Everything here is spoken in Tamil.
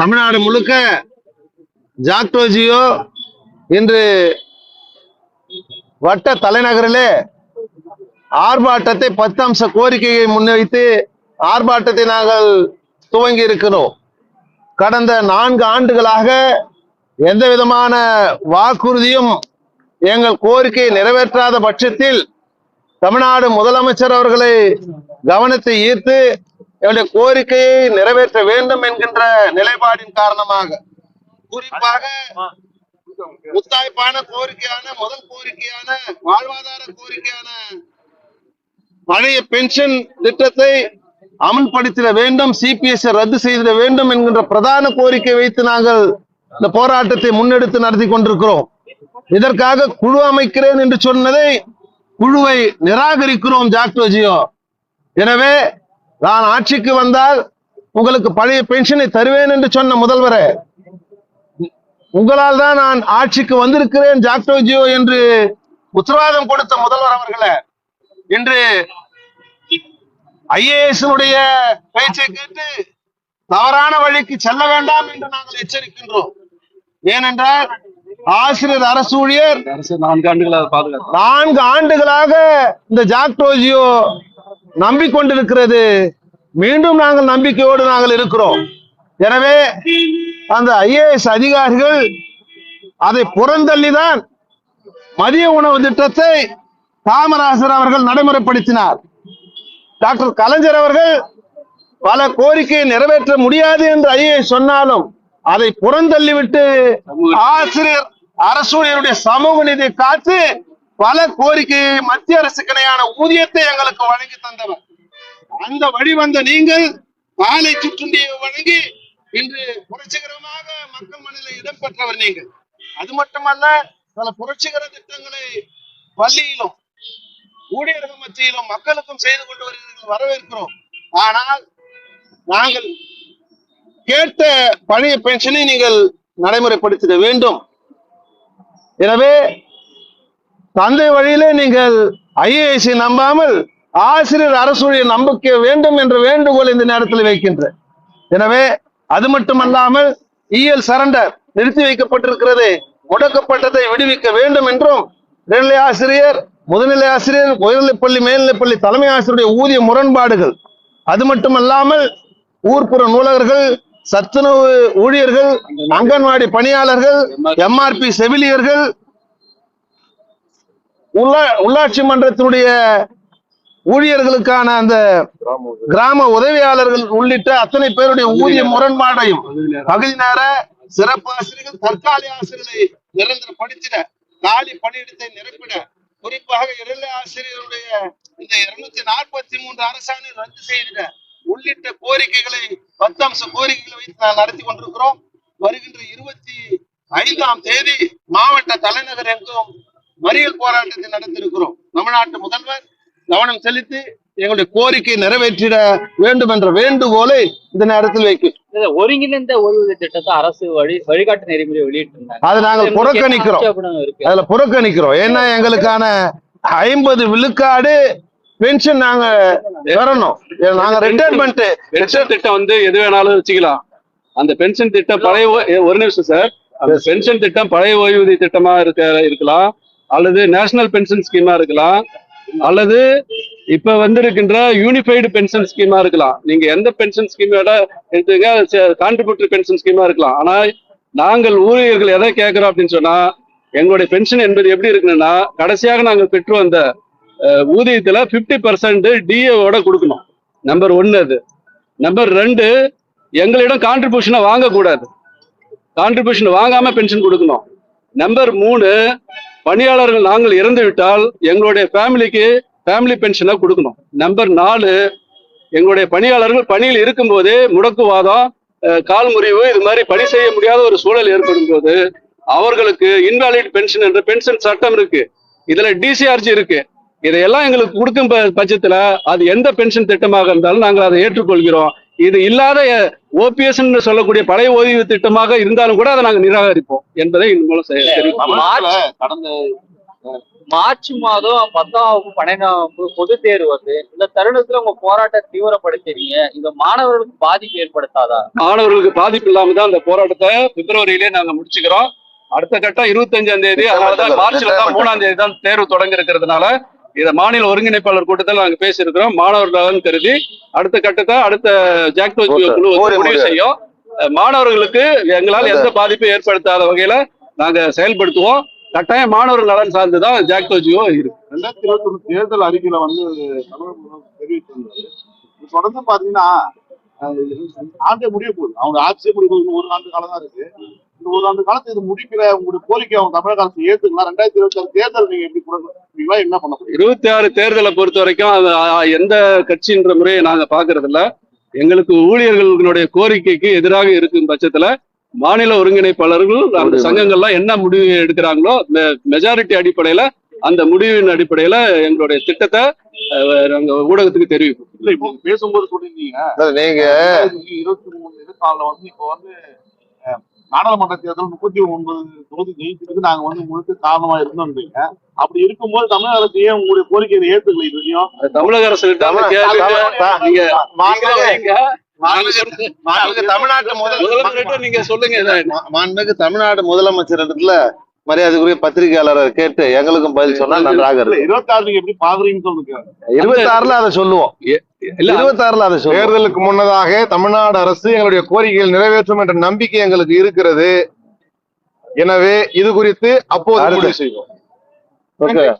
தமிழ்நாடு முழுக்க ஜாக்டோஜியோ இன்று வட்ட தலைநகரிலே ஆர்ப்பாட்டத்தை பத்து அம்ச கோரிக்கையை முன்வைத்து ஆர்ப்பாட்டத்தை நாங்கள் துவங்கி இருக்கிறோம். கடந்த நான்கு ஆண்டுகளாக எந்த விதமான வாக்குறுதியும் எங்கள் கோரிக்கையை நிறைவேற்றாத பட்சத்தில் தமிழ்நாடு முதலமைச்சர் அவர்களை கவனத்தை ஈர்த்து என்னுடைய கோரிக்கையை நிறைவேற்ற வேண்டும் என்கின்ற நிலைப்பாடின் காரணமாக. குறிப்பாக முத்தாய்ப்பான கோரிக்கையான முதல் கோரிக்கையான வாழ்வாதார கோரிக்கையான பழைய பென்ஷன் திட்டத்தை அமல்படுத்திட வேண்டும் சிபிஎஸ் ரத்து செய்திட வேண்டும் என்கின்ற பிரதான கோரிக்கை வைத்து நாங்கள் இந்த போராட்டத்தை முன்னெடுத்து நடத்தி கொண்டிருக்கிறோம். இதற்காக குழு அமைக்கிறேன் என்று சொன்னதை குழுவை நிராகரிக்கிறோம் ஜாக்டோஜியோ எனவே நான் ஆட்சிக்கு வந்தால் உங்களுக்கு பழைய பென்ஷனை தருவேன் என்று சொன்ன முதல்வரே உங்களால் தான் நான் ஆட்சிக்கு வந்திருக்கிறேன் ஜாக்டோஜியோ என்று உத்தரவாதம் கொடுத்த முதல்வர் அவர்களே. இன்று ஐஏஎஸ் பேச்சை கேட்டு தவறான வழிக்கு செல்ல வேண்டாம் என்று நாங்கள் எச்சரிக்கின்றோம். ஏனென்றால் ஆசிரியர் அரசு ஊழியர் நான்கு ஆண்டுகளாக நான்கு ஆண்டுகளாக இந்த ஜாக்டோஜியோ நம்பிக்கொண்டிருக்கிறது. மீண்டும் நாங்கள் நம்பிக்கையோடு நாங்கள் இருக்கிறோம். எனவே அந்த ஐஏஎஸ் அதிகாரிகள் அதை புறந்தள்ளிதான் மதிய உணவு திட்டத்தை காமராசர் அவர்கள் நடைமுறைப்படுத்தினார். டாக்டர் கலைஞர் அவர்கள் பல கோரிக்கையை நிறைவேற்ற முடியாது என்று ஐஏஎஸ் சொன்னாலும் அதை புறந்தள்ளிவிட்டு ஆசிரியர் அரசூழியருடைய சமூக நீதி காத்து பல கோரிக்கையை மத்திய அரசுக்கிடையான ஊதியத்தை எங்களுக்கு வழங்கி தந்தவர். அந்த வழி வந்த நீங்கள் காலை சுற்றுண்டியை வழங்கி இன்று புரட்சிகரமாக மக்கள் மனதில் இடம்பெற்றவர் நீங்கள். அது மட்டுமல்ல பல புரட்சிகர திட்டங்களை பள்ளியிலும் ஊழியர்கள் மத்தியிலும் மக்களுக்கும் செய்து கொண்டு வருகிறீர்கள் வரவேற்கிறோம். ஆனால் நாங்கள் கேட்ட பழைய பென்ஷனை நீங்கள் நடைமுறைப்படுத்திட வேண்டும். எனவே தந்தை வழியிலே நீங்கள் ஐஏஎஸ்சி நம்பாமல் ஆசிரியர் அரசுடைய நம்பிக்கை வேண்டும் என்ற வேண்டுகோள் இந்த நேரத்தில் வைக்கின்ற எனவே அது மட்டுமல்லாமல் இஎல் சரண்டர் நிறுத்தி வைக்கப்பட்டிருக்கிறது. முடக்கப்பட்டதை விடுவிக்க வேண்டும் என்றும் இடைநிலை ஆசிரியர் முதுநிலை ஆசிரியர் உயர்நிலைப்பள்ளி மேல்நிலைப்பள்ளி தலைமை ஆசிரியருடைய ஊதிய முரண்பாடுகள். அது மட்டுமல்லாமல் ஊர்ப்புற நூலகர்கள் சத்துணவு ஊழியர்கள் அங்கன்வாடி பணியாளர்கள் எம்ஆர்பி செவிலியர்கள் உள்ளா உள்ளாட்சி மன்றத்தினுடைய ஊழியர்களுக்கான அந்த கிராம உதவியாளர்கள் உள்ளிட்ட அத்தனை பேருடைய ஊதிய முரண்பாடையும் பகுதி நேர சிறப்பு ஆசிரியர்கள் தற்காலிக ஆசிரியர்களை நிரந்தரப்படுத்திட காலி பணியிடத்தை நிரப்பிட குறிப்பாக இடைநிலை ஆசிரியருடைய இந்த இருநூத்தி நாற்பத்தி மூன்று அரசாணை ரத்து செய்திட உள்ளிட்ட கோரிக்கைகளை பத்து அம்ச கோரிக்கைகளை வைத்து நான் நடத்தி கொண்டிருக்கிறோம். வருகின்ற இருபத்தி ஐந்தாம் தேதி மாவட்ட தலைநகர் எங்கும் மறியல் போராட்டத்தை நடத்தியிருக்கிறோம். தமிழ்நாட்டு முதல்வர் கவனம் செலுத்தி எங்களுடைய கோரிக்கை நிறைவேற்றிட வேண்டும் என்ற வேண்டுகோளை இந்த நேரத்தில் வைக்கும் இந்த ஒருங்கிணைந்த ஓய்வூதிய திட்டத்தை அரசு வழி வழிகாட்டு நெறிமுறை வெளியிட்டிருந்தாங்க. அதை நாங்கள் புறக்கணிக்கிறோம். அதுல புறக்கணிக்கிறோம். ஏன்னா எங்களுக்கான ஐம்பது விழுக்காடு பென்ஷன் நாங்க வரணும் நாங்க ரிட்டையர்மெண்ட் பென்ஷன் திட்டம் வந்து எது வேணாலும் வச்சுக்கலாம். அந்த பென்ஷன் திட்டம் பழைய ஒரு நிமிஷம் சார். அந்த பென்ஷன் திட்டம் பழைய ஓய்வூதிய திட்டமா இருக்க இருக்கலாம். அல்லது நேஷனல் பென்ஷன் ஸ்கீமா இருக்கலாம் அல்லது இப்ப வந்திருக்கின்ற யூனிஃபைடு பென்ஷன் ஸ்கீமா இருக்கலாம். நீங்க எந்த பென்ஷன் ஸ்கீமோட எடுத்துங்க கான்ட்ரிபியூட்டரி பென்ஷன் ஸ்கீமா இருக்கலாம். ஆனா நாங்கள் ஊழியர்கள் எதை கேட்கிறோம் அப்படின்னு சொன்னா எங்களுடைய பென்ஷன் என்பது எப்படி இருக்குன்னா கடைசியாக நாங்கள் பெற்று வந்த ஊதியத்துல 50% பர்சன்ட் டிஏவோட கொடுக்கணும். நம்பர் ஒன்னு அது. நம்பர் ரெண்டு எங்களிடம் கான்ட்ரிபியூஷனை வாங்கக்கூடாது. கான்ட்ரிபியூஷன் வாங்காம பென்ஷன் கொடுக்கணும். நம்பர் மூணு பணியாளர்கள் நாங்கள் இறந்து விட்டால் எங்களுடைய ஃபேமிலிக்கு ஃபேமிலி பென்ஷனை கொடுக்கணும். நம்பர் நாலு எங்களுடைய பணியாளர்கள் பணியில் இருக்கும்போதே முடக்குவாதம் கால் முறிவு இது மாதிரி பணி செய்ய முடியாத ஒரு சூழல் ஏற்படும் போது அவர்களுக்கு இன்வாலிட் பென்ஷன் என்ற பென்ஷன் சட்டம் இருக்கு. இதுல டிசிஆர்ஜி இருக்கு. இதையெல்லாம் எங்களுக்கு கொடுக்கும் ப- பட்சத்துல அது எந்த பென்ஷன் திட்டமாக இருந்தாலும் நாங்கள் அதை ஏற்றுக்கொள்கிறோம். இது இல்லாத ஓபிஎஸ் சொல்லக்கூடிய பழைய ஓய்வு திட்டமாக இருந்தாலும் கூட அதை நாங்கள் நிராகரிப்போம் என்பதை இதன் மூலம் கடந்த மார்ச் மாதம் பத்தாம் வகுப்பு பன்னெண்டாம் வகுப்பு பொது தேர்வு வருது இந்த தருணத்துல உங்க போராட்டத்தை தீவிரப்படுத்துறீங்க இது மாணவர்களுக்கு பாதிப்பு ஏற்படுத்தாதா? மாணவர்களுக்கு பாதிப்பு இல்லாம தான் அந்த போராட்டத்தை பிப்ரவரியிலே நாங்க முடிச்சுக்கிறோம். அடுத்த கட்டம் இருபத்தஞ்சாம் தேதி அதனாலதான் மார்ச்ல தான் மூணாம் தேதி தான் தேர்வு தொடங்க இருக்கிறதுனால இதை மாநில ஒருங்கிணைப்பாளர் கூட்டத்தில் நாங்க பேசியிருக்கிறோம். மாணவர் நலன் கருதி அடுத்த கட்டத்தை அடுத்த ஜாக்டோ குழு முடிவு. செய்யும். மாணவர்களுக்கு எங்களால் எந்த பாதிப்பும் ஏற்படுத்தாத வகையில நாங்க செயல்படுத்துவோம். கட்டாயம் மாணவர்கள் நலன் சார்ந்துதான் ஜாக்டோ ஜியோ இருக்கு. ரெண்டாயிரத்தி இருபத்தி ஒண்ணு தேர்தல் அறிக்கையில வந்து தெரிவித்திருந்தாரு. தொடர்ந்து பாத்தீங்கன்னா ஆண்டே முடிய போகுது. அவங்க ஆட்சியே முடிய போகுது. ஒரு ஆண்டு காலம் தான் இருக்கு. ஒரு ஆண்டு காலத்தை இது முடிக்கிற உங்களுடைய கோரிக்கை அவங்க தமிழக அரசு ஏத்துக்கலாம் ரெண்டாயிரத்தி இருபத்தி ஆறு தேர்தல் நீங்க எப்படி கொடுக்கலாம் என்ன பண்ண முடியும் இருபத்தி ஆறு தேர்தலை பொறுத்த வரைக்கும் அது எந்த கட்சின்ற முறையை நாங்க பாக்குறது இல்ல எங்களுக்கு ஊழியர்களுடைய கோரிக்கைக்கு எதிராக இருக்கும் பட்சத்துல மாநில ஒருங்கிணைப்பாளர்கள் அந்த சங்கங்கள்லாம் என்ன முடிவு எடுக்கிறாங்களோ மெஜாரிட்டி அடிப்படையில அந்த முடிவின் அடிப்படையில எங்களுடைய திட்டத்தை நாங்க ஊடகத்துக்கு தெரிவிப்போம். இல்ல இப்போ பேசும்போது சொல்லியிருந்தீங்க நீங்க இருபத்தி மூணு இருபத்தி நாலுல வந்து இப்போ வந்து நாடாளுமன்ற தேர்தல் முப்பத்தி ஒன்பது தொகுதி ஜெயிச்சதுக்கு நாங்க வந்து முழுக்க காரணமா இருந்தோம்ன்றீங்க அப்படி இருக்கும்போது தமிழக அரசு ஏன் உங்களுடைய கோரிக்கையை ஏத்துக்கல இது வரையும் தமிழக அரசு மாண்புமிகு- தமிழ்நாடு முதலமைச்சர் இடத்துல மரியாதைக்குரிய பத்திரிகையாளரை கேட்டு எங்களுக்கும் பதில் சொன்னா நன்றாக இல்ல இருக்கும். இருபத்தி ஆறு எப்படி பாக்குறீங்கன்னு சொல்லுங்க. இருபத்தி ஆறுல அதை சொல்லுவோம். தேர்தலுக்கு முன்னதாக தமிழ்நாடு அரசு எங்களுடைய கோரிக்கைகள் நிறைவேற்றும் என்ற நம்பிக்கை எங்களுக்கு இருக்கிறது. எனவே இது குறித்து அப்போது செய்வோம். ஓகே.